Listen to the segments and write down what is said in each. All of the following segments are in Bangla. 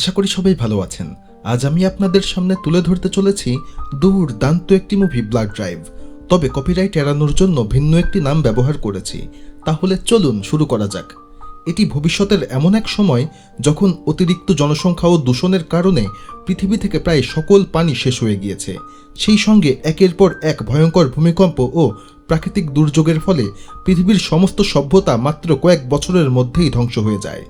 আশা করি সবাই ভালো আছেন। আজ আমি আপনাদের সামনে তুলে ধরতে চলেছি দুর্দান্ত একটি মুভি ব্লাড ড্রাইভ তবে কপিরাইট এড়ানোর জন্য ভিন্ন একটি নাম ব্যবহার করেছি। তাহলে চলুন শুরু করা যাক। এটি ভবিষ্যতের এমন এক সময় যখন অতিরিক্ত জনসংখ্যা ও দূষণের কারণে পৃথিবী থেকে প্রায় সকল পানি শেষ হয়ে গিয়েছে। সেই সঙ্গে একের পর এক ভয়ঙ্কর ভূমিকম্প ও প্রাকৃতিক দুর্যোগের ফলে পৃথিবীর সমস্ত সভ্যতা মাত্র কয়েক বছরের মধ্যেই ধ্বংস হয়ে যায়।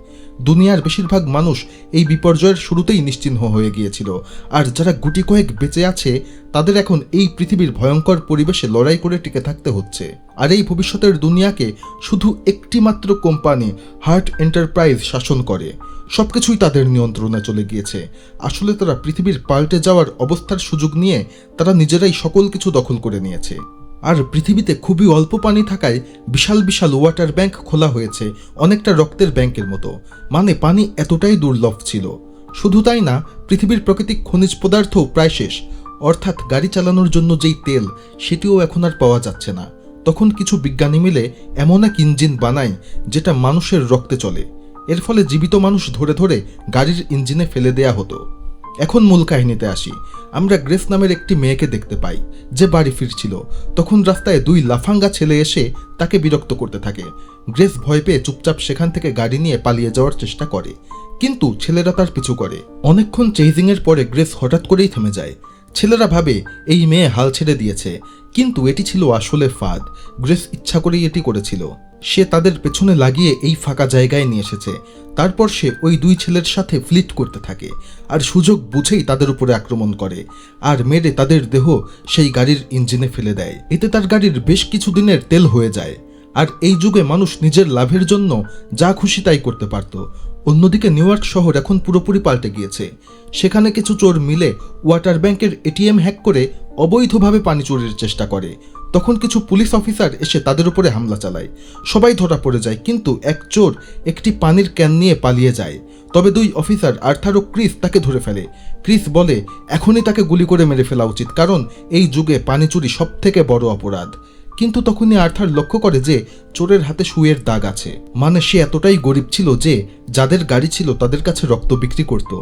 দুনিয়ার বেশিরভাগ মানুষ এই বিপর্যয়ের শুরুতেই নিশ্চিহ্ন হয়ে গিয়েছিল। আর যারা গুটি কয়েক বেঁচে আছে, তাদের এখন এই পৃথিবীর ভয়ঙ্কর পরিবেশে লড়াই করে টিকে থাকতে হচ্ছে। আর এই ভবিষ্যতের দুনিয়াকে শুধু একটি মাত্র কোম্পানি, হার্ট এন্টারপ্রাইজ, শাসন করে। সবকিছুই তাদের নিয়ন্ত্রণে চলে গিয়েছে। আসলে তারা পৃথিবীর পাল্টে যাওয়ার অবস্থার সুযোগ নিয়ে তারা নিজেরাই সকল কিছু দখল করে নিয়েছে। আর পৃথিবীতে খুবই অল্প পানি থাকায় বিশাল বিশাল ওয়াটার ব্যাংক খোলা হয়েছে, অনেকটা রক্তের ব্যাংকের মতো। মানে পানি এতটাই দুর্লভ ছিল। শুধু তাই না, পৃথিবীর প্রাকৃতিক খনিজ পদার্থও প্রায় শেষ। অর্থাৎ গাড়ি চালানোর জন্য যেই তেল, সেটিও এখন আর পাওয়া যাচ্ছে না। তখন কিছু বিজ্ঞানী মিলে এমন এক ইঞ্জিন বানায়, যেটা মানুষের রক্তে চলে। এর ফলে জীবিত মানুষ ধরে ধরে গাড়ির ইঞ্জিনে ফেলে দেয়া হতো। এখন মূল কাহিনীতে আসি। আমরা গ্রেস নামের একটি মেয়েকে দেখতে পাই, যে বাড়ি ফিরছিল। তখন রাস্তায় দুই লাফাঙ্গা ছেলে এসে তাকে বিরক্ত করতে থাকে। গ্রেস ভয় পেয়ে চুপচাপ সেখান থেকে গাড়ি নিয়ে পালিয়ে যাওয়ার চেষ্টা করে। কিন্তু ছেলেরা তার পিছু করে। অনেকক্ষণ চেজিংয়ের পরে গ্রেস হঠাৎ করেই থেমে যায়। ছেলেরা ভাবে, এই মেয়ে হাল ছেড়ে দিয়েছে। কিন্তু এটি ছিল আসলে ফাঁদ। গ্রেস ইচ্ছা করেই এটি করেছিল। সে তাদের পেছনে লাগিয়ে এই ফাঁকা জায়গায় নিয়ে এসেছে। তারপর সে ওই দুই ছেলের সাথে ফ্লিট করতে থাকে আর সুযোগ বুঝেই তাদের উপরে আক্রমণ করে আর মেরে তাদের দেহ সেই গাড়ির ইঞ্জিনে ফেলে দেয়। এতে তার গাড়ির বেশ কিছু দিনের তেল হয়ে যায়। আর এই যুগে মানুষ নিজের লাভের জন্য যা খুশি তাই করতে পারত। অন্যদিকে নিউ ইয়র্ক শহর এখন পুরোপুরি পাল্টে গিয়েছে। সেখানে কিছু চোর মিলে ওয়াটার ব্যাংকের এটিএম হ্যাক করে অবৈধভাবে পানি চুরির চেষ্টা করে। তখন কিছু পুলিশ অফিসার এসে তাদের উপরে হামলা চালায়। সবাই ধরা পড়ে যায়, কিন্তু এক চোর একটি পানির ক্যান নিয়ে পালিয়ে যায়। তবে দুই অফিসার, আর্থার ও ক্রিস, তাকে ধরে ফেলে। ক্রিস বলে, এখনই তাকে গুলি করে মেরে ফেলা উচিত, কারণ এই যুগে পানি চুরি সব থেকে বড় অপরাধ। কিন্তু তখনই আর্থার লক্ষ্য করে যে চোরের হাতে সুয়ের দাগ আছে। মানে সে এতটাই গরিব ছিল যে যাদের গাড়ি ছিল তাদের কাছে রক্ত বিক্রি করত।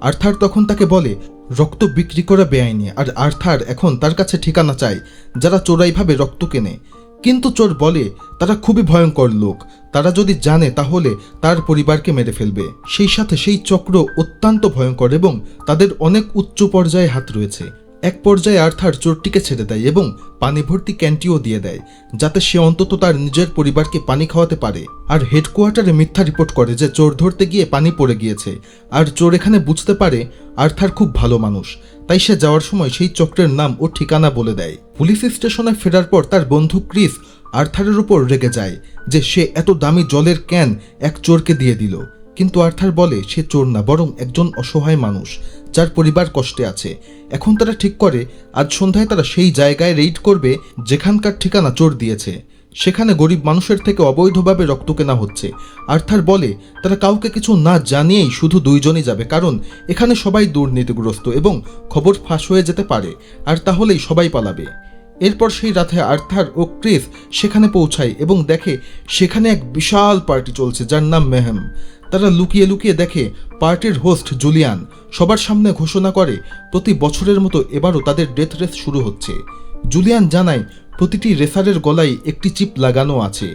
আর্থার তখন তাকে বলে, রক্ত বিক্রি করা বেআইনি। আর আর্থার এখন তার কাছে ঠিকানা চায়, যারা চোরাইভাবে রক্ত কেনে। কিন্তু চোর বলে, তারা খুবই ভয়ঙ্কর লোক। তারা যদি জানে তাহলে তার পরিবারকে মেরে ফেলবে। সেই সাথে সেই চক্র অত্যন্ত ভয়ঙ্কর এবং তাদের অনেক উচ্চ পর্যায়ে হাত রয়েছে। এক পর্যায়ে আর্থার চোরটিকে ছেড়ে দেয় এবং পানি ভর্তি ক্যান্টিও দিয়ে দেয়, যাতে সে অন্তত তার নিজের পরিবারকে পানি খাওয়াতে পারে। আর হেডকোয়ার্টারে মিথ্যা রিপোর্ট করে যে চোর ধরতে গিয়ে পানি পড়ে গিয়েছে। আর চোর এখানে বুঝতে পারে আর্থার খুব ভালো মানুষ, তাই সে যাওয়ার সময় সেই চক্রের নাম ও ঠিকানা বলে দেয়। পুলিশ স্টেশনে ফেরার পর তার বন্ধু ক্রিস আর্থারের উপর রেগে যায় যে সে এত দামি জলের ক্যান এক চোরকে দিয়ে দিল। কিন্তু আর্থার বলে, সে চোর না, বরং একজন অসহায় মানুষ। যার পরিবার কষ্টে আছে। এখন তারা ঠিক করে, আজ সন্ধ্যায় তারা সেই জায়গায় রেইড করবে যেখানকার ঠিকানা চোর দিয়েছে। সেখানে গরিব মানুষের থেকে অবৈধভাবে রক্ত কেনা হচ্ছে। আর্থার বলে, তারা কাউকে কিছু না জানিয়েই শুধু দুইজনই যাবে, কারণ এখানে সবাই দুর্নীতিগ্রস্ত এবং খবর ফাঁস হয়ে যেতে পারে, আর তাহলেই সবাই পালাবে। এরপর সেই রাতে আর্থার ও ক্রিস সেখানে পৌঁছায় এবং দেখে, সেখানে এক বিশাল পার্টি চলছে যার নাম মেহেম। তারা লুকিয়ে লুকিয়ে দেখে পার্টির হোস্ট জুলিয়ান সবার সামনে ঘোষণা করে, প্রতি বছরের মতো এবারও তাদের ডেথ রেস শুরু হচ্ছে। জুলিয়ান জানায়, প্রতিটি রেসারের গলায় একটি চিপ লাগানো আছে।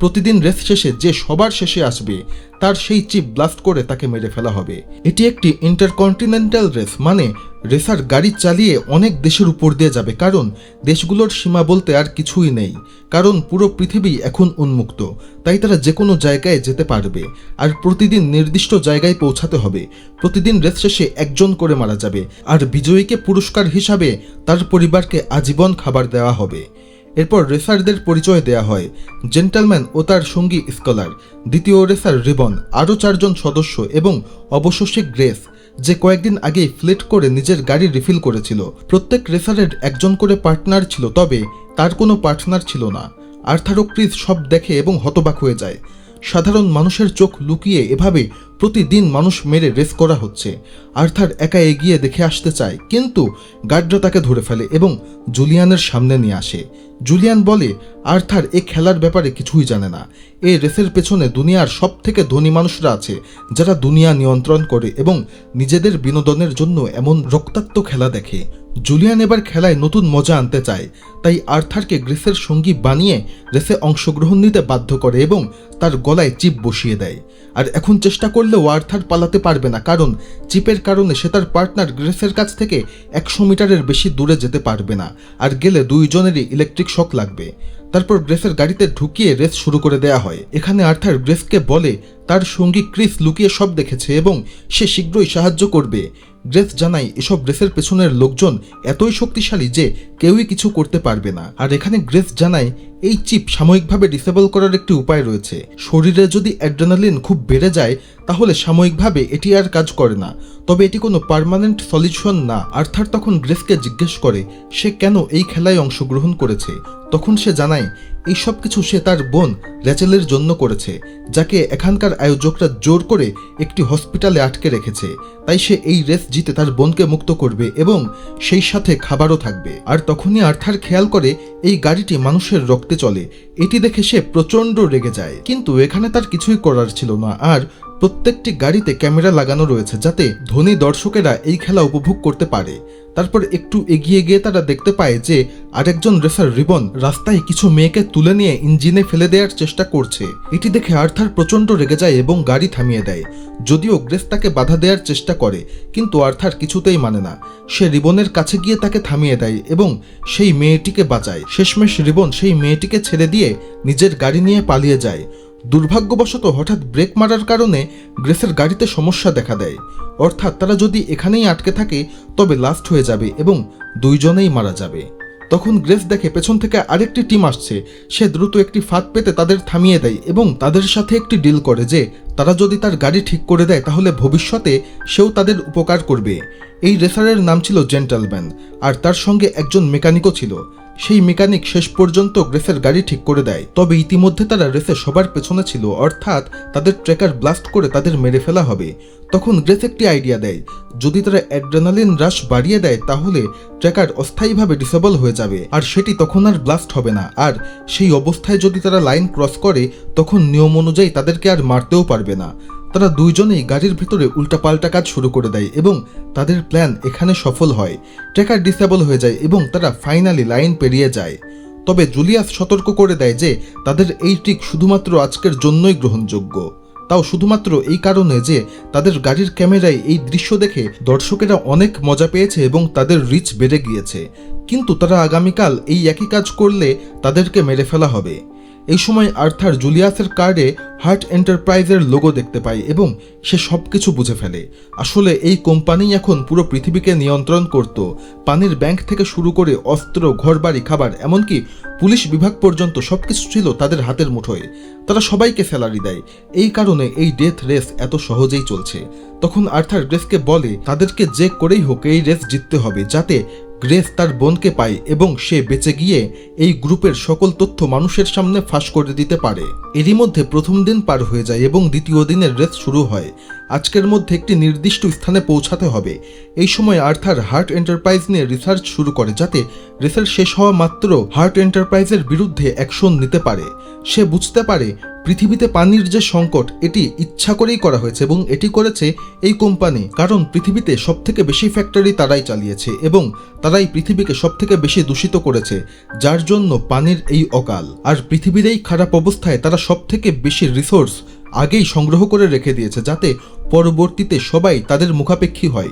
প্রতিদিন রেস শেষে যে সবার শেষে আসবে, তার সেই চিপ ব্লাস্ট করে তাকে মেরে ফেলা হবে। এটি একটি ইন্টারকন্টিনেন্টাল রেস মানে রেসার গাড়ি চালিয়ে অনেক দেশের উপর দিয়ে যাবে, কারণ দেশগুলোর সীমা বলতে আর কিছুই নেই, কারণ পুরো পৃথিবী এখন উন্মুক্ত, তাই তারা যে কোনো জায়গায় যেতে পারবে, আর প্রতিদিন নির্দিষ্ট জায়গায় পৌঁছাতে হবে। প্রতিদিন রেস শেষে একজন করে মারা যাবে, আর বিজয়ীকে পুরস্কার হিসাবে তার পরিবারকে আজীবন খাবার দেওয়া হবে। এরপর রেসারদের পরিচয় দেয়া হয়। জেন্টালম্যান ও তার সঙ্গী স্কলার। দ্বিতীয় রেসার রিবন, আরও চারজন সদস্য এবং অবশেষে গ্রেস, যে কয়েকদিন আগেই ফ্লেট করে নিজের গাড়ি রিফিল করেছিল। প্রত্যেক রেসারের একজন করে পার্টনার ছিল, তবে তার কোনো পার্টনার ছিল না। আর্থারো ক্রিস সব দেখে এবং হতবাক হয়ে যায়। সাধারণ মানুষের চোখ লুকিয়ে এভাবে প্রতিদিন মানুষ মেরে রেস করা হচ্ছে। আর্থার একা এগিয়ে দেখে আসতে চায়, কিন্তু গার্ডরা তাকে ধরে ফেলে এবং জুলিয়ানের সামনে নিয়ে আসে। জুলিয়ান বলে, আর্থার এ খেলার ব্যাপারে কিছুই জানে না। এই রেসের পেছনে দুনিয়ার সব থেকে ধনী মানুষরা আছে, যারা দুনিয়া নিয়ন্ত্রণ করে এবং নিজেদের বিনোদনের জন্য এমন রক্তাক্ত খেলা দেখে। জুলিয়ান এবার খেলায় নতুন মজা আনতে চায়, তাই আর্থারকে গ্রেসের সঙ্গী বানিয়ে রেসে অংশগ্রহণ নিতে বাধ্য করে এবং তার গলায় চিপ বসিয়ে দেয়। আর এখন চেষ্টা করলেও আর্থার পালাতে পারবে না, কারণ চিপের কারণে সে তার পার্টনার গ্রেসের কাছ থেকে একশো মিটারের বেশি দূরে যেতে পারবে না, আর গেলে দুইজনেরই ইলেকট্রিক শক লাগবে। তারপর গ্রেসের গাড়িতে ঢুকিয়ে রেস শুরু করে দেয়া হয়। এখানে আর্থার গ্রেসকে বলে, তার সঙ্গী ক্রিস লুকিয়ে সব দেখেছে এবং সে শীঘ্রই সাহায্য করবে। গ্রেস জানায় এসব রেসের পেছনের লোকজন এতই শক্তিশালী যে কেউই কিছু করতে পারবে না। আর এখানে গ্রেস জানায় এই চিপ সাময়িকভাবে ডিসেবল করার একটি উপায় রয়েছে। শরীরে যদি অ্যাড্রেনালিন খুব বেড়ে যায়, তাহলে সাময়িকভাবে এটি আর কাজ করে না। তবে এটি কোনো পার্মানেন্ট সলিউশন না। আর্থার তখন গ্রেসকে জিজ্ঞেস করে, সে কেন এই খেলায় অংশগ্রহণ করেছে? তখন সে জানায়, এই সব কিছু সে তার বোন র্যাচেলের জন্য করেছে, যাকে এখানকার আয়োজকরা জোর করে একটি হসপিটালে আটকে রেখেছে। তাই সে এই রেস জিতে তার বোনকে মুক্ত করবে এবং সেই সাথে খাবারও থাকবে। আর তখনই আর্থার খেয়াল করে এই গাড়িটি মানুষের রক্তে চলে। এটি দেখে সে প্রচণ্ড রেগে যায়। কিন্তু এখানে তার কিছুই করার ছিল না। আর প্রত্যেকটি গাড়িতে ক্যামেরা লাগানো রয়েছে যাতে ধনী দর্শকেরা এই খেলা উপভোগ করতে পারে। তারপর একটু এগিয়ে গিয়ে তারা দেখতে পায় যে আরেকজন রেসার রিবন রাস্তায় কিছু মেয়েকে তুলে নিয়ে ইঞ্জিনে ফেলে দেওয়ার চেষ্টা করছে। এটি দেখে আর্থার প্রচণ্ড রেগে যায় এবং গাড়ি থামিয়ে দেয়। যদিও গ্রেস তাকে বাধা দেওয়ার চেষ্টা করে, কিন্তু আর্থার কিছুতেই মানে না। সে রিবনের কাছে গিয়ে তাকে থামিয়ে দেয় এবং সেই মেয়েটিকে বাঁচায়। শেষমেশ রিবন সেই মেয়েটিকে ছেড়ে দিয়ে নিজের গাড়ি নিয়ে পালিয়ে যায়। দুর্ভাগ্যবশত হঠাৎ ব্রেক মারার কারণে গ্রেসের গাড়িতে সমস্যা দেখা দেয়। অর্থাৎ তারা যদি এখানেই আটকে থাকে, তবে লাস্ট হয়ে যাবে এবং দুইজনেই মারা যাবে। তখন গ্রেস দেখে পেছন থেকে আরেকটি টিম আসছে। সে দ্রুত একটি ফাঁদ পেতে তাদের থামিয়ে দেয় এবং তাদের সাথে একটি ডিল করে যে, তারা যদি তার গাড়ি ঠিক করে দেয়, তাহলে ভবিষ্যতে সেও তাদের উপকার করবে। এই রেসারের নাম ছিল জেন্টালম্যান আর তার সঙ্গে একজন মেকানিকও ছিল। সেই মেকানিক শেষ পর্যন্ত গ্রেসের গাড়ি ঠিক করে দেয়। তবে ইতিমধ্যে তারা রেসে সবার পেছনে ছিল, অর্থাৎ তাদের ট্রেকার ব্লাস্ট করে তাদের মেরে ফেলা হবে। তখন গ্রেস একটি আইডিয়া দেয়, যদি তারা অ্যাড্রেনালিন রাশ বাড়িয়ে দেয়, তাহলে ট্রেকার অস্থায়ীভাবে ডিসেবল হয়ে যাবে, আর সেটি তখন আর ব্লাস্ট হবে না। আর সেই অবস্থায় যদি তারা লাইন ক্রস করে, তখন নিয়ম অনুযায়ী তাদেরকে আর মারতেও পারবে না। তারা দুইজনেই গাড়ির ভিতরে উল্টাপাল্টা কাজ শুরু করে দেয় এবং তাদের প্ল্যান এখানে সফল হয়। ট্রেকার ডিসেবল হয়ে যায় এবং তারা ফাইনালি লাইন পেরিয়ে যায়। তবে জুলিয়াস সতর্ক করে দেয় যে তাদের এই ট্রিক শুধুমাত্র আজকের জন্যই গ্রহণযোগ্য। তাও শুধুমাত্র এই কারণে যে তাদের গাড়ির ক্যামেরায় এই দৃশ্য দেখে দর্শকেরা অনেক মজা পেয়েছে এবং তাদের রিচ বেড়ে গিয়েছে। কিন্তু তারা আগামীকাল এই একই কাজ করলে তাদেরকে মেরে ফেলা হবে। এই সময় আর্থার জুলিয়াসের কার্ডে হার্ট এন্টারপ্রাইজের লোগো দেখতে পায় এবং সে সব কিছু বুঝে ফেলে। আসলে এই কোম্পানি এখন পুরো পৃথিবীকে নিয়ন্ত্রণ করত। পানির ব্যাংক থেকে শুরু করে অস্ত্র, ঘরবাড়ি, খাবার, এমনকি পুলিশ বিভাগ পর্যন্ত সবকিছু ছিল তাদের হাতের মুঠোয়। তারা সবাইকে স্যালারি দেয়। এই কারণে এই ডেথ রেস এত সহজেই চলছে। তখন আর্থার গ্রেসকে বলে, তাদেরকে যে করেই হোক, এই রেস জিততে হবে, যাতে গ্রেস তার বোনকে পায় এবং সে বেঁচে গিয়ে এই গ্রুপের সকল তথ্য মানুষের সামনে ফাঁস করে দিতে পারে। এরই মধ্যে প্রথম দিন পার হয়ে যায় এবং দ্বিতীয় দিনের রেস শুরু হয়। আজকের মধ্যে একটি নির্দিষ্ট স্থানে পৌঁছাতে হবে। এই সময় আর্থার হার্ট এন্টারপ্রাইজ নিয়ে রিসার্চ শুরু করে যাতে রিসার্চ শেষ হওয়া মাত্র হার্ট এন্টারপ্রাইজের বিরুদ্ধে অ্যাকশন নিতে পারে। সে বুঝতে পারে, পৃথিবীতে পানির যে সংকট, এটি ইচ্ছা করেই করা হয়েছে এবং এটি করেছে এই কোম্পানি, কারণ পৃথিবীতে সব থেকে বেশি ফ্যাক্টরি তারাই চালিয়েছে এবং তারাই পৃথিবীকে সব থেকে বেশি দূষিত করেছে, যার জন্য পানির এই অকাল। আর পৃথিবীর এই খারাপ অবস্থায় তারা সব থেকে বেশি রিসোর্স আগেই সংগ্রহ করে রেখে দিয়েছে যাতে পরবর্তীতে সবাই তাদের মুখাপেক্ষী হয়।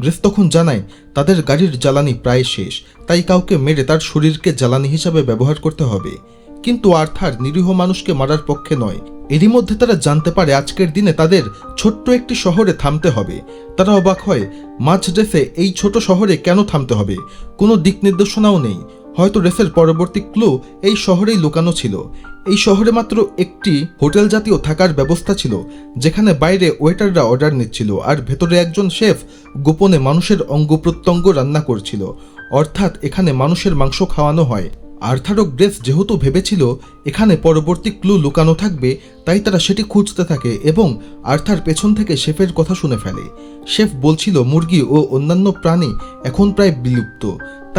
গ্রেস তখন জানায়, তাদের গাড়ির জ্বালানি প্রায় শেষ, তাই কাউকে মেরে তার শরীরকে জ্বালানি হিসাবে ব্যবহার করতে হবে। কিন্তু আর্থার নিরীহ মানুষকে মারার পক্ষে নয়। এরই মধ্যে তারা জানতে পারে আজকের দিনে তাদের ছোট্ট একটি শহরে থামতে হবে। তারা অবাক হয় মাঝ রেসে এই ছোট শহরে কেন থামতে হবে? কোনো দিক নির্দেশনাও নেই। হয়তো রেসের পরবর্তী ক্লু এই শহরেই লুকানো ছিল। এই শহরে মাত্র একটি হোটেল জাতীয় থাকার ব্যবস্থা ছিল, যেখানে বাইরে ওয়েটাররা অর্ডার নিচ্ছিল আর ভেতরে একজন শেফ গোপনে মানুষের অঙ্গ প্রত্যঙ্গ রান্না করছিল। অর্থাৎ এখানে মানুষের মাংস খাওয়ানো হয়। আর্থার গ্রেস যেহেতু ভেবেছিল এখানে পরবর্তী ক্লু লুকানো থাকবে, তাই তারা সেটি খুঁজতে থাকে এবং আর্থার পেছন থেকে শেফের কথা শুনে ফেলে। শেফ বলছিল, মুরগি ও অন্যান্য প্রাণী এখন প্রায় বিলুপ্ত।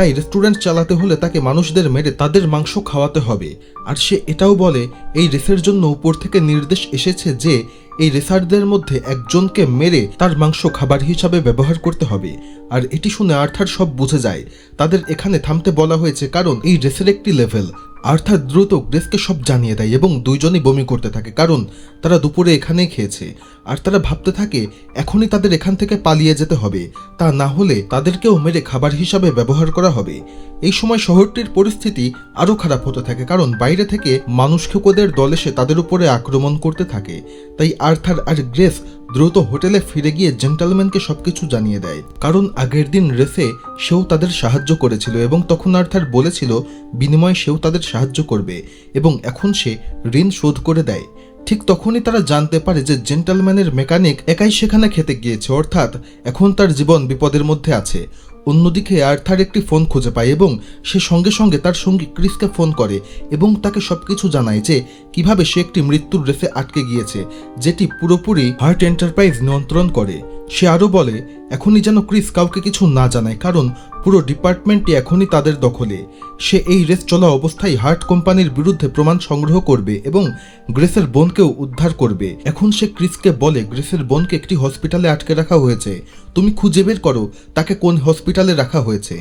তাই রেস্টুরেন্ট চালাতে হলে তাকে মানুষদের মেরে তাদের মাংস খাওয়াতে হবে। আর সে এটাও বলে, এই রেসের জন্য উপর থেকে নির্দেশ এসেছে যে, এই রেসারদের মধ্যে একজনকে মেরে তার মাংস খাবার হিসাবে ব্যবহার করতে হবে। আর এটি শুনে আর্থার সব বুঝে যায়। তাদের এখানে থামতে বলা হয়েছে কারণ এই রেসের একটি লেভেল আর্থার দ্রুত গ্রেসকে সব জানিয়ে দেয় এবং দুইজনই বমি করতে থাকে, কারণ তারা দুপুরে এখানেই খেয়েছে। আর তারা ভাবতে থাকে, এখনই তাদের এখান থেকে পালিয়ে যেতে হবে। তা না হলে তাদেরকেও মেরে খাবার হিসাবে ব্যবহার করা হবে। এই সময় শহরটির পরিস্থিতি আরও খারাপ হতে থাকে, কারণ বাইরে থেকে মানুষ খেকোদের দল এসে তাদের উপরে আক্রমণ করতে থাকে। তাই আর্থার আর গ্রেস দ্রুত হোটেলে ফিরে গিয়ে জেন্টালম্যানকে সবকিছু জানিয়ে দেয়। কারণ আগের দিন রেফে সেও তাদের সাহায্য করেছিল এবং তখন আর্থার বলেছিল, বিনিময়ে সেও তাদের সাহায্য করবে এবং এখন সে ঋণ শোধ করে দেয়। ঠিক তখনই তারা জানতে পারে যে জেন্টালম্যানের মেকানিক একাই সেখানে খেতে গিয়েছে, অর্থাৎ এখন তার জীবন বিপদের মধ্যে আছে। অন্যদিকে আর্থার একটি ফোন খুঁজে পায় এবং সে সঙ্গে সঙ্গে তার সঙ্গী ক্রিসকে ফোন করে এবং তাকে সবকিছু জানায় যে কীভাবে সে একটি মৃত্যুর রেসে আটকে গিয়েছে, যেটি পুরোপুরি হার্ট এন্টারপ্রাইজ নিয়ন্ত্রণ করে। সে আরও বলে, এখনই যেন ক্রিস কাউকে কিছু না জানায়, কারণ পুরো ডিপার্টমেন্টটি এখনই তাদের দখলে। সে এই রেস চলা অবস্থায় হার্ট কোম্পানির বিরুদ্ধে প্রমাণ সংগ্রহ করবে এবং গ্রেসের বোনকেও উদ্ধার করবে। এখন সে ক্রিসকে বলে, গ্রেসের বোনকে একটি হসপিটালে আটকে রাখা হয়েছে। তুমি খুঁজে বের করো, তাকে কোন হসপিটালে রাখা হয়েছে।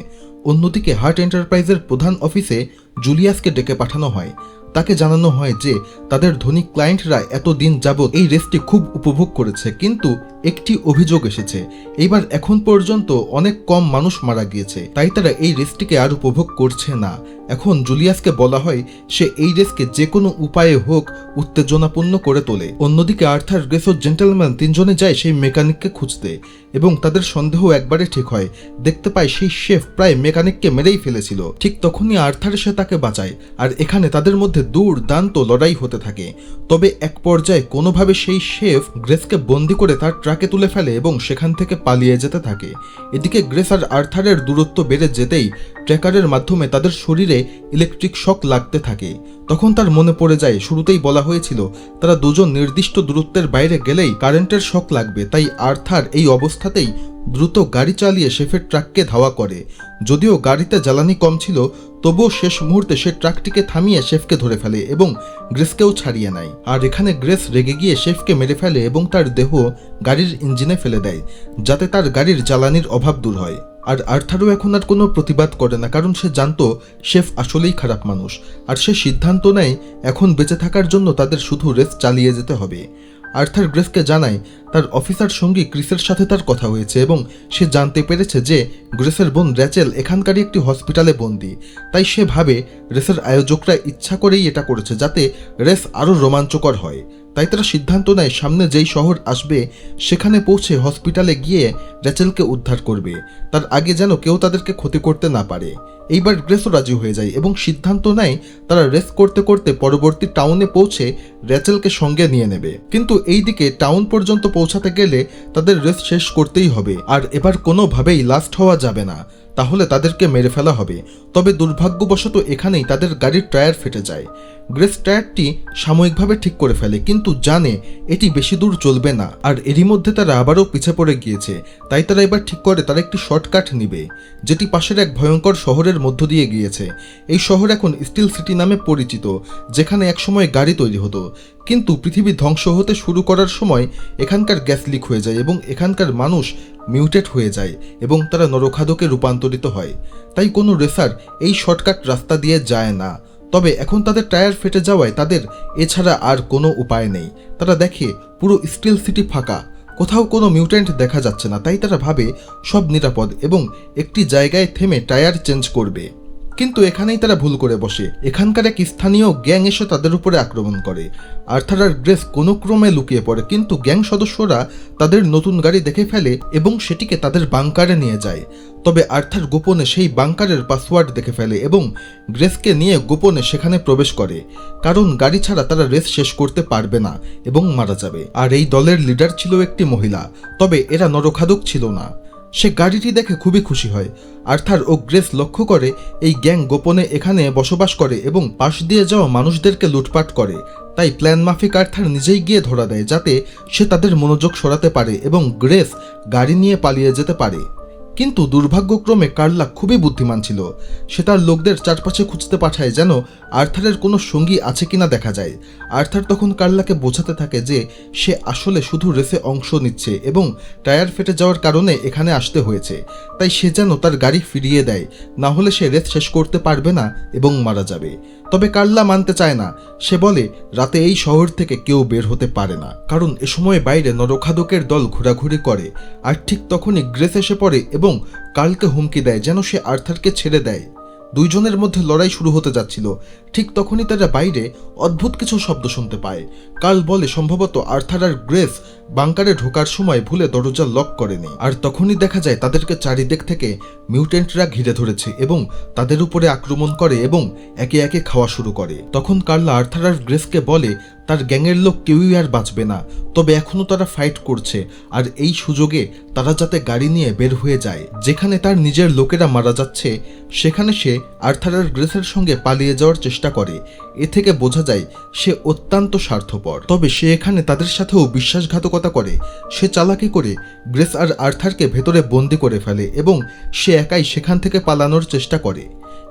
অন্যদিকে হার্ট এন্টারপ্রাইজের প্রধান অফিসে জুলিয়াসকে ডেকে পাঠানো হয়। তাকে জানানো হয় যে, তাদের ধনী ক্লায়েন্টরা এতদিন যাবৎ এই রেসটি খুব উপভোগ করেছে, কিন্তু একটি অভিযোগ এসেছে। এইবার এখন পর্যন্ত অনেক কম মানুষ মারা গিয়েছে। তাই তারা এই রেসটিকে আর উপভোগ করছে না। এখন জুলিয়াসকে বলা হয়, সে এই রেসকে যে কোনো উপায়ে হোক উত্তেজনাপূর্ণ করে তোলে। অন্যদিকে আর্থার গ্রেস ও জেন্টেলম্যান তিনজনে যায় সেই মেকানিককে খুঁজতে এবং তাদের সন্দেহ একবারে ঠিক হয়। দেখতে পায় সেই শেফ প্রায় মেকানিককে মেরেই ফেলেছিল। ঠিক তখনই আর্থার সে তাকে বাঁচায় আর এখানে তাদের মধ্যে দুর্দান্ত লড়াই হতে থাকে। তবে এক পর্যায়ে কোনোভাবে সেই শেফ গ্রেসকে বন্দি করে তার ট্রাকে তুলে ফেলে এবং সেখান থেকে পালিয়ে যেতে থাকে। এদিকে গ্রেস আর আর্থারের দূরত্ব বেড়ে যেতেই ট্রেকারের মাধ্যমে তাদের শরীরে ইলেকট্রিক শক লাগতে থাকে। তখন তার মনে পড়ে যায়, শুরুতেই বলা হয়েছিল, তারা দুজন নির্দিষ্ট দূরত্বের বাইরে গেলেই কারেন্টের শক লাগবে, তাই আর্থার এই অবস্থাতেই দ্রুত গাড়ি চালিয়ে শেফের ট্রাককে ধাওয়া করে। যদিও গাড়িতে জ্বালানি কম ছিল, তবুও শেষ মুহূর্তে সে ট্রাকটিকে থামিয়ে শেফকে ধরে ফেলে এবং গ্রেসকেও ছাড়িয়ে নেয়। আর এখানে গ্রেস রেগে গিয়ে শেফকে মেরে ফেলে এবং তার দেহ গাড়ির ইঞ্জিনে ফেলে দেয়, যাতে তার গাড়ির জ্বালানির অভাব দূর হয়। আর আর্থারও এখন আর কোনো প্রতিবাদ করে না, কারণ সে জানতো শেফ আসলেই খারাপ মানুষ। আর সে সিদ্ধান্ত নেয়, এখন বেঁচে থাকার জন্য তাদের শুধু রেস চালিয়ে যেতে হবে। আর্থার গ্রেসকে জানায়, তার অফিসার সঙ্গী ক্রিসের সাথে তার কথা হয়েছে এবং সে জানতে পেরেছে যে গ্রেসের বোন র্যাচেল এখানকারই একটি হসপিটালে বন্দি। তাই সে ভাবে রেসের আয়োজকরা ইচ্ছা করেই এটা করেছে যাতে রেস আরও রোমাঞ্চকর হয়। তাই তারা সিদ্ধান্ত নেয়, সামনে যেই শহর আসবে, সেখানে পৌঁছে হসপিটালে গিয়ে র্যাচেলকে উদ্ধার করবে। তার আগে যেন কেউ তাদেরকে ক্ষতি করতে না পারে। এইবার গ্রেসও রাজি হয়ে যায় এবং সিদ্ধান্ত নেয় তারা রেস করতে করতে পরবর্তী টাউনে পৌঁছে র্যাচেলকে সঙ্গে নিয়ে নেবে। কিন্তু এই দিকে টাউন পর্যন্ত পৌঁছাতে গেলে তাদের রেস শেষ করতেই হবে। আর এবার কোনোভাবেই লাস্ট হওয়া যাবে না। তাহলে তাদেরকে মেরে ফেলা হবে। তবে দুর্ভাগ্যবশত এখানেই তাদের গাড়ির টায়ার ফেটে যায়। গ্রেস টায়ারটি সাময়িকভাবে ঠিক করে ফেলে, কিন্তু জানে এটি বেশি দূর চলবে না। আর এরই মধ্যে তারা আবারও পিছে পড়ে গিয়েছে। তাই তারা এবার ঠিক করে তারা একটি শর্টকাট নিবে, যেটি পাশের এক ভয়ঙ্কর শহরের মধ্য দিয়ে গিয়েছে। এই শহর এখন স্টিল সিটি নামে পরিচিত, যেখানে একসময় গাড়ি তৈরি হতো। কিন্তু পৃথিবী ধ্বংস হতে শুরু করার সময় এখানকার গ্যাস লিক হয়ে যায় এবং এখানকার মানুষ মিউটেট হয়ে যায় এবং তারা নরখাদকে রূপান্তরিত হয়। তাই কোনো রেসার এই শর্টকাট রাস্তা দিয়ে যায় না। তবে এখন তাদের টায়ার ফেটে যাওয়ায় তাদের এছাড়া আর কোনো উপায় নেই। তারা দেখে, পুরো স্টিল সিটি ফাঁকা। কোথাও কোনো মিউট্যান্ট দেখা যাচ্ছে না, তাই তারা ভাবে সব নিরাপদ এবং একটি জায়গায় থেমে টায়ার চেঞ্জ করবে। কিন্তু এখানেই তারা ভুল করে বসে। এখানকার এক স্থানীয় গ্যাং এসে তাদের উপরে আক্রমণ করে। আর্থার আর গ্রেস কোনো ক্রমে লুকিয়ে পড়ে, কিন্তু গ্যাং সদস্যরা তাদের নতুন গাড়ি দেখে ফেলে এবং সেটিকে তাদের বাংকারে নিয়ে যায়। তবে আর্থার গোপনে সেই বাংকারের পাসওয়ার্ড দেখে ফেলে এবং গ্রেসকে নিয়ে গোপনে সেখানে প্রবেশ করে। কারণ গাড়ি ছাড়া তারা রেস শেষ করতে পারবে না এবং মারা যাবে। আর এই দলের লিডার ছিল একটি মহিলা, তবে এরা নরখাদক ছিল না। সে গাড়িটি দেখে খুবই খুশি হয়। আর্থার ও গ্রেস লক্ষ্য করে এই গ্যাং গোপনে এখানে বসবাস করে এবং পাশ দিয়ে যাওয়া মানুষদেরকে লুটপাট করে। তাই প্ল্যান মাফিক আর্থার নিজেই গিয়ে ধরা দেয় যাতে সে তাদের মনোযোগ সরাতে পারে এবং গ্রেস গাড়ি নিয়ে পালিয়ে যেতে পারে। কিন্তু দুর্ভাগ্যক্রমে কার্লা খুবই বুদ্ধিমান ছিল। সে তার লোকদের চারপাশে খুঁজতে পাঠায় যেন আর্থারের কোনো সঙ্গী আছে কিনা দেখা যায়। আর্থার তখন কার্লাকে বোঝাতে থাকে যে সে আসলে শুধু রেসে অংশ নিচ্ছে এবং টায়ার ফেটে যাওয়ার কারণে এখানে আসতে হয়েছে। তাই সে যেন তার গাড়ি ফিরিয়ে দেয়, না হলে সে রেস শেষ করতে পারবে না এবং মারা যাবে। তবে কার্লা মানতে চায় না। সে বলে, রাতে এই শহর থেকে কেউ বের হতে পারে না। কারণ এ সময় বাইরে নরখাদকের দল ঘোরাঘুরি করে। আর ঠিক তখনই গ্রেস এসে পড়ে এবং কার্লকে হুমকি দেয়, যেন সে আর্থারকে ছেড়ে দেয়। দুইজনের মধ্যে লড়াই শুরু হতে যাচ্ছিল। ঠিক তখনই তারা বাইরে অদ্ভুত কিছু শব্দ শুনতে পায়। কার্ল বলে সম্ভবত আর্থার আর গ্রেস বাংকারে ঢোকার সময় ভুলে দরজা লক করেনি। আর তখনই দেখা যায় তাদেরকে চারিদিক থেকে মিউটেন্টরা ঘিরে ধরেছে এবং তাদের উপরে আক্রমণ করে এবং একে একে খাওয়া শুরু করে। তখন কার্লা আর্থার আর গ্রেসকে বলে তার গ্যাংয়ের লোক কেউই আর বাঁচবে না। তবে এখনও তারা ফাইট করছে, আর এই সুযোগে তারা যাতে গাড়ি নিয়ে বের হয়ে যায়। যেখানে তার নিজের লোকেরা মারা যাচ্ছে, সেখানে সে আর্থার আর গ্রেসের সঙ্গে পালিয়ে যাওয়ার চেষ্টা করে। এ থেকে বোঝা যায়, সে অত্যন্ত স্বার্থপর। তবে সে এখানে তাদের সাথেও বিশ্বাসঘাতকতা করে। সে চালাকি করে গ্রেস আর আর্থারকে ভেতরে বন্দি করে ফেলে এবং সে একাই সেখান থেকে পালানোর চেষ্টা করে।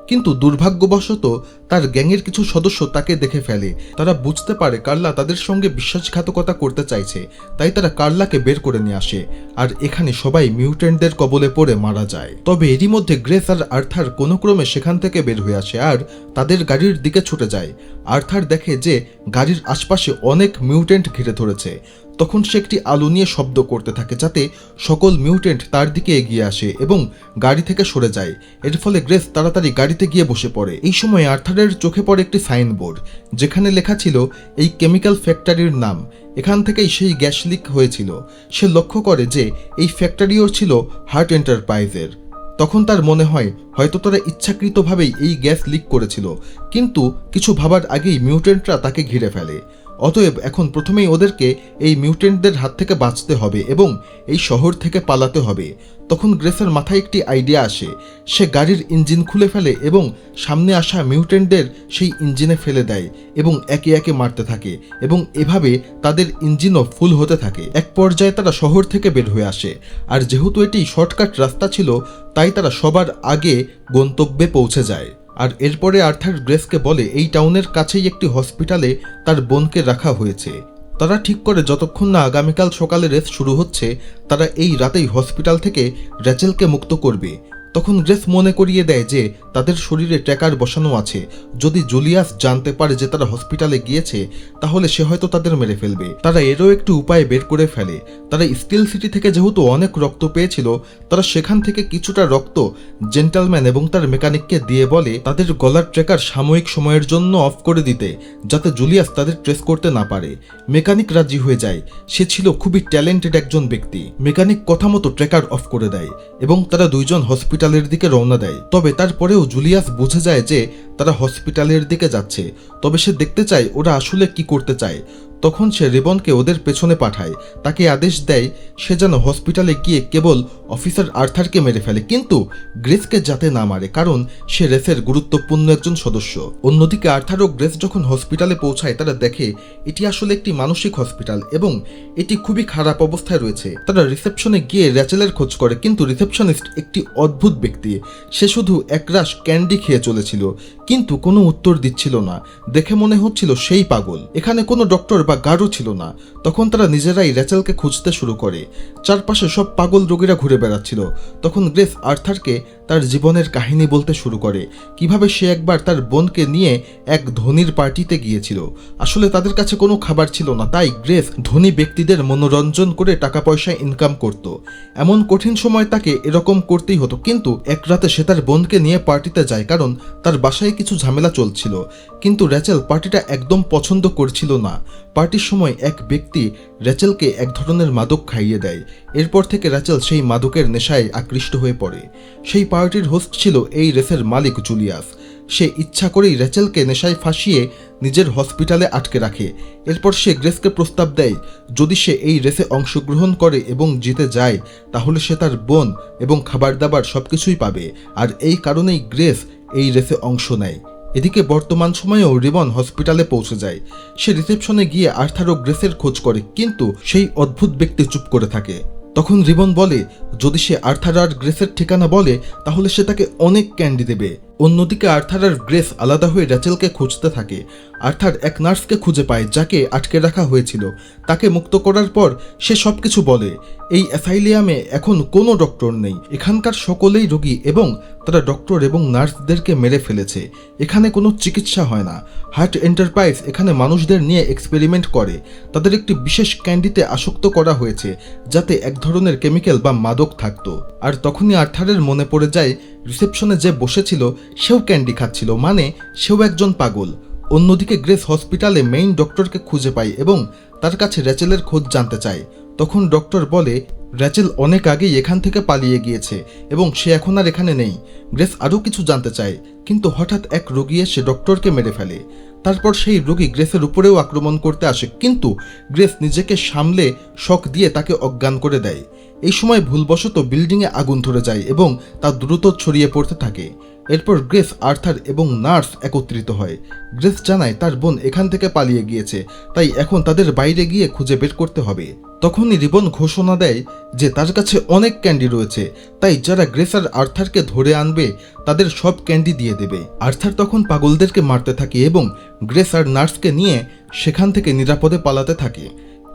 কিন্তু দুর্ভাগ্যবশত তার গ্যাংয়ের কিছু সদস্য তাকে দেখে ফেলে। তারা বুঝতে পারে কার্লা তাদের সঙ্গে বিশ্বাসঘাতকতা করতে চাইছে, তাই তারা কার্লাকে বের করে নিয়ে আসে, আর এখানে সবাই মিউটেন্টদের কবলে পড়ে মারা যায়। তবে এরই মধ্যে গ্রেস আর আর্থার কোনো ক্রমে সেখান থেকে বের হয়ে আসে আর তাদের গাড়ির দিকে ছুটে যায়। আর্থার দেখে যে গাড়ির আশপাশে অনেক মিউটেন্ট ঘিরে ধরেছে। তখন সে একটি আলো নিয়ে শব্দ করতে থাকে যাতে সকল মিউটেন্ট তার দিকে এগিয়ে আসে এবং গাড়ি থেকে সরে যায়। এর ফলে গ্রেস তাড়াতাড়ি গাড়িতে গিয়ে বসে পড়ে। এই সময় আর্থারের চোখে পড়ে একটি সাইনবোর্ড, যেখানে লেখা ছিল, এই কেমিক্যাল ফ্যাক্টরির নাম। এখান থেকেই সেই গ্যাস লিক হয়েছিল। সে লক্ষ্য করে যে এই ফ্যাক্টরিও ছিল হার্ট এন্টারপ্রাইজের। তখন তার মনে হয়, হয়তো তারা ইচ্ছাকৃতভাবেই এই গ্যাস লিক করেছিল। কিন্তু কিছু ভাবার আগেই মিউটেন্টরা তাকে ঘিরে ফেলে। অতএব এখন প্রথমেই ওদেরকে এই মিউটেন্টদের হাত থেকে বাঁচতে হবে এবং এই শহর থেকে পালাতে হবে। তখন গ্রেসের মাথায় একটি আইডিয়া আসে। সে গাড়ির ইঞ্জিন খুলে ফেলে এবং সামনে আসা মিউটেন্টদের সেই ইঞ্জিনে ফেলে দেয় এবং একে একে মারতে থাকে এবং এভাবে তাদের ইঞ্জিনও ফুল হতে থাকে। এক পর্যায়ে তারা শহর থেকে বের হয়ে আসে। আর যেহেতু এটি শর্টকাট রাস্তা ছিল, তাই তারা সবার আগে গন্তব্যে পৌঁছে যায়। আর এরপরে আর্থার গ্রেসকে বলে, এই টাউনের কাছেই একটি হসপিটালে তার বোনকে রাখা হয়েছে। তারা ঠিক করে যতক্ষণ না আগামীকাল সকালে রেস শুরু হচ্ছে, তারা এই রাতেই হসপিটাল থেকে র্যাচেলকে মুক্ত করবে। তখন গ্রেস মনে করিয়ে দেয় যে তাদের শরীরে ট্র্যাকার বসানো আছে। যদি জুলিয়াস জানতে পারে যে তারা হসপিটালে গিয়েছে, তাহলে সে হয়তো তাদের মেরে ফেলবে। তারা এরও একটি উপায় বের করে ফেলে। তারা স্টিল সিটি থেকে যেহেতু অনেক রক্ত পেয়েছিল, তারা সেখান থেকে কিছুটা রক্ত জেন্টালম্যান এবং তার মেকানিককে দিয়ে বলে তাদের গলার ট্র্যাকার সাময়িক সময়ের জন্য অফ করে দিতে, যাতে জুলিয়াস তাদের ট্রেস করতে না পারে। মেকানিক রাজি হয়ে যায়। সে ছিল খুবই ট্যালেন্টেড একজন ব্যক্তি। মেকানিক কথা মতো ট্র্যাকার অফ করে দেয় এবং তারা দুইজন হসপিটালের দিকে রওনা দেয়। তবে তারপরেও জুলিয়াস বুঝে যায় যে তারা হসপিটালের দিকে যাচ্ছে। তবে সে দেখতে চায় ওরা আসলে কি করতে চায়। তখন সে রেবনকে ওদের পেছনে পাঠায়। তাকে আদেশ দেয় সে যেন হসপিটালে গিয়ে কেবল অফিসার আর্থারকে মেরে ফেলে। কিন্তু গ্রেসকে যাতে না মারে, কারণ সে রেসের গুরুত্বপূর্ণ একজন সদস্য। অন্যদিকে আর্থার ও গ্রেস যখন হসপিটালে পৌঁছায়, তারা দেখে এটি আসলে একটি মানসিক হসপিটাল এবং এটি খুবই খারাপ অবস্থায় রয়েছে। তারা রিসেপশনে গিয়ে র্যাচেলের খোঁজ করে, কিন্তু রিসেপশনিস্ট একটি অদ্ভুত ব্যক্তি। সে শুধু একরাশ ক্যান্ডি খেয়ে চলেছিল। কিন্তু কোনো উত্তর দিচ্ছিল না। দেখে মনে হচ্ছিল সেই পাগল। এখানে কোনো ডক্টর বা গার্ডও ছিল না। তখন তারা নিজেরাই র্যাচেলকে খুঁজতে শুরু করে। চারপাশে সব পাগল রোগীরা ঘুরে বেড়াচ্ছিল। তখন গ্রেস আর্থারকে তার জীবনের কাহিনী বলতে শুরু করে। কীভাবে সে একবার তার বোনকে নিয়ে এক ধনির পার্টিতে গিয়েছিল? আসলে তাদের কাছে কোনো খাবার ছিল না, তাই গ্রেস ধনী ব্যক্তিদের মনোরঞ্জন করে টাকা পয়সা ইনকাম করত। এমন কঠিন সময় তাকে এরকম করতেই হতো, কিন্তু এক রাতে সে তার বোনকে নিয়ে পার্টিতে যায়, কারণ তার বাসায় কিছু ঝামেলা চলছিল। কিন্তু র্যাচেল পার্টিটা একদম পছন্দ করছিল না। পার্টির সময় এক ব্যক্তি র্যাচেলকে এক ধরনের মাদক খাইয়ে দেয়। এরপর থেকে র্যাচেল সেই মাদকের নেশায় আকৃষ্ট হয়ে পড়ে। সেই পার্টির হোস্ট ছিল এই রেসের মালিক জুলিয়াস। সে ইচ্ছা করেই রেচেলকে নেশায় ফাঁসিয়ে নিজের হসপিটালে আটকে রাখে। এরপর সে গ্রেসকে প্রস্তাব দেয়, যদি সে এই রেসে অংশগ্রহণ করে এবং জিতে যায়, তাহলে সে তার বোন এবং খাবার দাবার সবকিছুই পাবে। আর এই কারণেই গ্রেস এই রেসে অংশ নেয়। এদিকে বর্তমান সময়েও রিবন হসপিটালে পৌঁছে যায়। সে রিসেপশনে গিয়ে আর্থার ও গ্রেসের খোঁজ করে, কিন্তু সেই অদ্ভুত ব্যক্তি চুপ করে থাকে। তখন রিবন বলে, যদি সে আর্থার আর গ্রেসের ঠিকানা বলে, তাহলে সে তাকে অনেক ক্যান্ডি দেবে। অন্যদিকে আর্থার আর গ্রেস আলাদা হয়ে র্যাচেলকে খুঁজতে থাকে। আর্থার এক নার্সকে খুঁজে পায়, যাকে আটকে রাখা হয়েছিল। তাকে মুক্ত করার পর সে সব কিছু বলে, এই অ্যাসাইলিয়ামে এখন কোনো ডক্টর নেই। এখানকার সকলেই রোগী এবং তারা ডক্টর এবং নার্সদেরকে মেরে ফেলেছে। এখানে কোনো চিকিৎসা হয় না। হার্ট এন্টারপ্রাইজ এখানে মানুষদের নিয়ে এক্সপেরিমেন্ট করে। তাদের একটি বিশেষ ক্যান্ডিতে আসক্ত করা হয়েছে, যাতে এক ধরনের কেমিক্যাল বা মাদক থাকতো। আর তখনই আর্থারের মনে পড়ে যায়, রিসেপশনে যে বসেছিল সেও ক্যান্ডি খাচ্ছিল মানে সেও একজন পাগল। অন্যদিকে গ্রেস হসপিটালে মেইন ডক্টরকে খুঁজে পায় এবং তার কাছে র্যাচেলের খোঁজ জানতে চায়। তখন ডক্টর বলে, র্যাচেল অনেক আগেই এখান থেকে পালিয়ে গিয়েছে এবং সে এখন আর এখানে নেই। গ্রেস আরও কিছু জানতে চায়, কিন্তু হঠাৎ এক রোগী এসে ডক্টরকে মেরে ফেলে। তারপর সেই রোগী গ্রেসের উপরেও আক্রমণ করতে আসে, কিন্তু গ্রেস নিজেকে সামলে শক দিয়ে তাকে অজ্ঞান করে দেয়। এই সময় ভুলবশত বিল্ডিংয়ে আগুন ধরে যায় এবং তা দ্রুত ছড়িয়ে পড়তে থাকে। এরপর গ্রেস, আর্থার এবং নার্স একত্রিত হয়। গ্রেস জানায়, তার বোন এখান থেকে পালিয়ে গিয়েছে, তাই এখন তাদের বাইরে গিয়ে খুঁজে বের করতে হবে। তখনই রিবন ঘোষণা দেয় যে তার কাছে অনেক ক্যান্ডি রয়েছে, তাই যারা গ্রেস আর আর্থারকে ধরে আনবে, তাদের সব ক্যান্ডি দিয়ে দেবে। আর্থার তখন পাগলদেরকে মারতে থাকে এবং গ্রেস আর নার্সকে নিয়ে সেখান থেকে নিরাপদে পালাতে থাকে।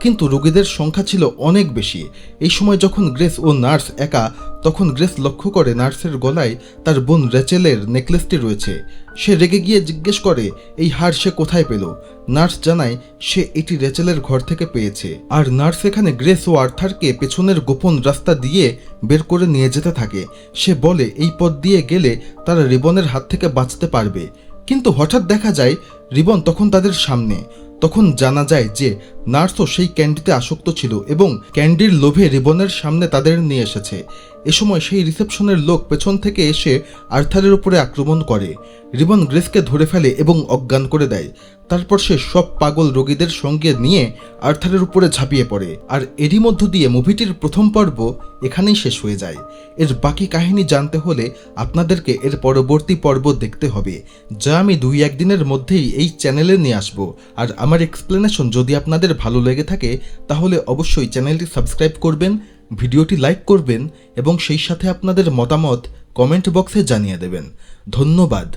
কিন্তু রোগীদের সংখ্যা ছিল অনেক বেশি। এই সময় যখন গ্রেস ও নার্স একা, তখন গ্রেস লক্ষ্য করে নার্সের গলায় তার বোন রেচেলের নেকলেসটি রয়েছে। সে রেগে গিয়ে জিজ্ঞেস করে, এই হার সে কোথায় পেল? নার্স জানায়, সে এটি রেচেলের ঘর থেকে পেয়েছে। আর নার্স এখানে গ্রেস ও আর্থারকে পেছনের গোপন রাস্তা দিয়ে বের করে নিয়ে যেতে থাকে। সে বলে, এই পথ দিয়ে গেলে তারা রিবনের হাত থেকে বাঁচতে পারবে। কিন্তু হঠাৎ দেখা যায়, রিবন তখন তাদের সামনে। তখন জানা যায় যে নার্সও সেই ক্যান্ডিতে আসক্ত ছিল এবং ক্যান্ডির লোভে রিবনের সামনে তাদের নিয়ে এসেছে। এ সময় সেই রিসেপশনের লোক পেছন থেকে এসে আর্থারের উপরে আক্রমণ করে। রিবন গ্রেসকে ধরে ফেলে এবং অজ্ঞান করে দেয়। তারপর সে সব পাগল রোগীদের সঙ্গে নিয়ে আর্থারের উপরে ঝাঁপিয়ে পড়ে। আর এরই মধ্য দিয়ে মুভিটির প্রথম পর্ব এখানেই শেষ হয়ে যায়। এর বাকি কাহিনী জানতে হলে আপনাদেরকে এর পরবর্তী পর্ব দেখতে হবে, যা আমি দুই একদিনের মধ্যেই এই চ্যানেলে নিয়ে আসব। আর আমার এক্সপ্লেনেশন যদি আপনাদের ভালো লেগে থাকে, তাহলে অবশ্যই চ্যানেলটি সাবস্ক্রাইব করবেন, ভিডিওটি লাইক করবেন এবং সেই সাথে আপনাদের মতামত কমেন্ট বক্সে জানিয়ে দেবেন। ধন্যবাদ।